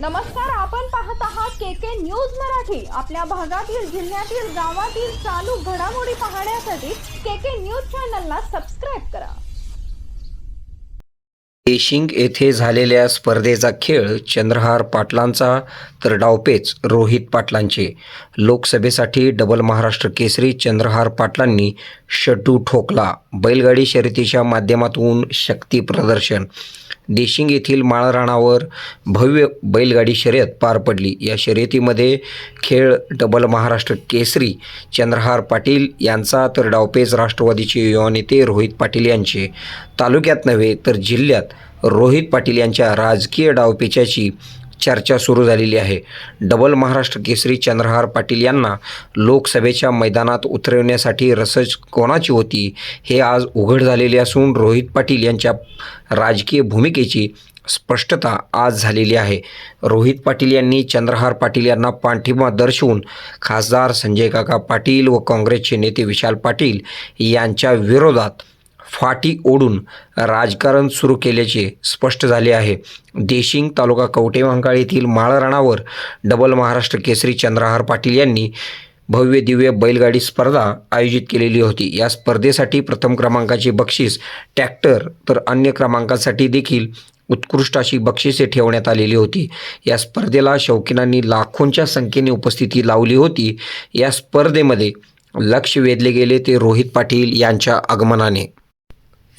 नमस्कार आपण पाहत आहात के के न्यूज मराठी. आपल्या भागातील जिल्ह्यातील गावातील चालू घडामोडी पाहण्यासाठी के के न्यूज चॅनलला सबस्क्राईब करा. पेशिंग येथे झालेल्या स्पर्धेचा खेळ चंद्रहार पाटलांचा तर डावपेच रोहित पाटलांचे. लोकसभेसाठी डबल महाराष्ट्र केसरी चंद्रहार पाटलांनी शटू ठोकला. बैलगाडी शर्यतीच्या माध्यमातून शक्ती प्रदर्शन. देशिंग येथील माळराणावर भव्य बैलगाडी शर्यत पार पडली. या शर्यतीमध्ये खेळ डबल महाराष्ट्र केसरी चंद्रहार पाटील यांचा तर डावपेच राष्ट्रवादीचे युवा नेते रोहित पाटील यांचे. तालुक्यात नव्हे तर जिल्ह्यात रोहित पाटील यांच्या राजकीय डावपेचाची चर्चा सुरू झालेली आहे. डबल महाराष्ट्र केसरी चंद्रहार पाटील यांना लोकसभेच्या मैदानात उतरवण्यासाठी रसज कोणाची होती हे आज उघड झालेले असून रोहित पाटील यांच्या राजकीय भूमिकेची स्पष्टता आज झालेली आहे. रोहित पाटील यांनी चंद्रहार पाटील यांना पाठिंबा दर्शवून खासदार संजय काका पाटील व काँग्रेसचे नेते विशाल पाटील यांच्या विरोधात फाटी ओढून राजकारण सुरू केल्याचे स्पष्ट झाले आहे. देशिंग तालुका कवटेमहांकाळ येथील माळराणावर डबल महाराष्ट्र केसरी चंद्रहार पाटील यांनी भव्य दिव्य बैलगाडी स्पर्धा आयोजित केलेली होती. या स्पर्धेसाठी प्रथम क्रमांकाचे बक्षीस ट्रॅक्टर तर अन्य क्रमांकासाठी देखील उत्कृष्ट अशी बक्षिसे ठेवण्यात आलेली होती. या स्पर्धेला शौकीनांनी लाखोंच्या संख्येने उपस्थिती लावली होती. या स्पर्धेमध्ये लक्ष वेधले गेले ते रोहित पाटील यांच्या आगमनाने.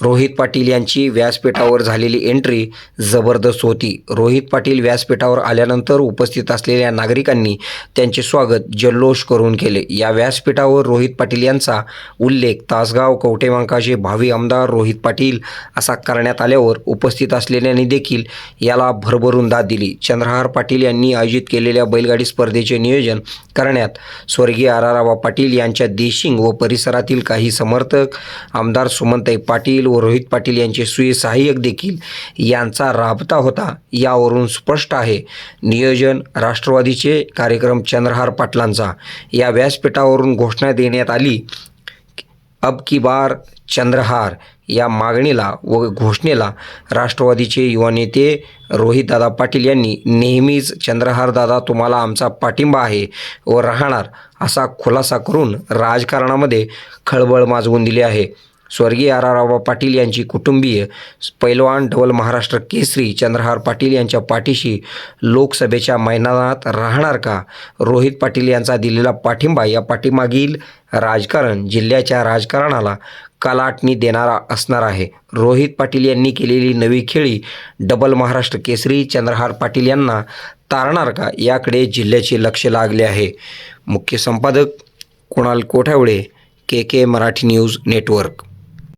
रोहित पाटील यांची व्यासपीठावर झालेली एंट्री जबरदस्त होती. रोहित पाटील व्यासपीठावर आल्यानंतर उपस्थित असलेल्या नागरिकांनी त्यांचे स्वागत जल्लोष करून केले. या व्यासपीठावर रोहित पाटील यांचा उल्लेख तासगाव कवटेमांकाचे भावी आमदार रोहित पाटील असा करण्यात आल्यावर उपस्थित असलेल्यांनी देखील याला भरभरून दाद दिली. चंद्रहार पाटील यांनी आयोजित केलेल्या बैलगाडी स्पर्धेचे नियोजन करण्यात स्वर्गीय आराराबा पाटील यांच्या देशिंग व परिसरातील काही समर्थक आमदार सुमनताई पाटील व रोहित पाटील यांचे सुई सहाय्यक देखील यांचा राबता होता यावरून स्पष्ट आहे. नियोजन राष्ट्रवादीचे कार्यक्रम चंद्रहार पाटलांचा. या व्यासपीठावरून घोषणा देण्यात आली अब की बार चंद्रहार. या मागणीला व घोषणेला राष्ट्रवादीचे युवा नेते रोहितदादा पाटील यांनी नेहमीच चंद्रहार दादा तुम्हाला आमचा पाठिंबा आहे व राहणार असा खुलासा करून राजकारणामध्ये खळबळ माजवून दिली आहे. स्वर्गीय आर पाटील यांची कुटुंबीय पैलवान ढवल महाराष्ट्र केसरी चंद्रहार पाटील यांच्या पाठीशी लोकसभेच्या मैदानात राहणार का? रोहित पाटील यांचा दिलेला पाठिंबा या पाठीमागील राजकारण जिल्ह्याच्या राजकारणाला कलाटणी देणारा असणार आहे. रोहित पाटील यांनी केलेली नवी खेळी डबल महाराष्ट्र केसरी चंद्रहार पाटील यांना तारणार का? याकडे जिल्ह्याचे लक्ष लागले आहे. मुख्य संपादक Kunal Kothawale K K Marathi news network.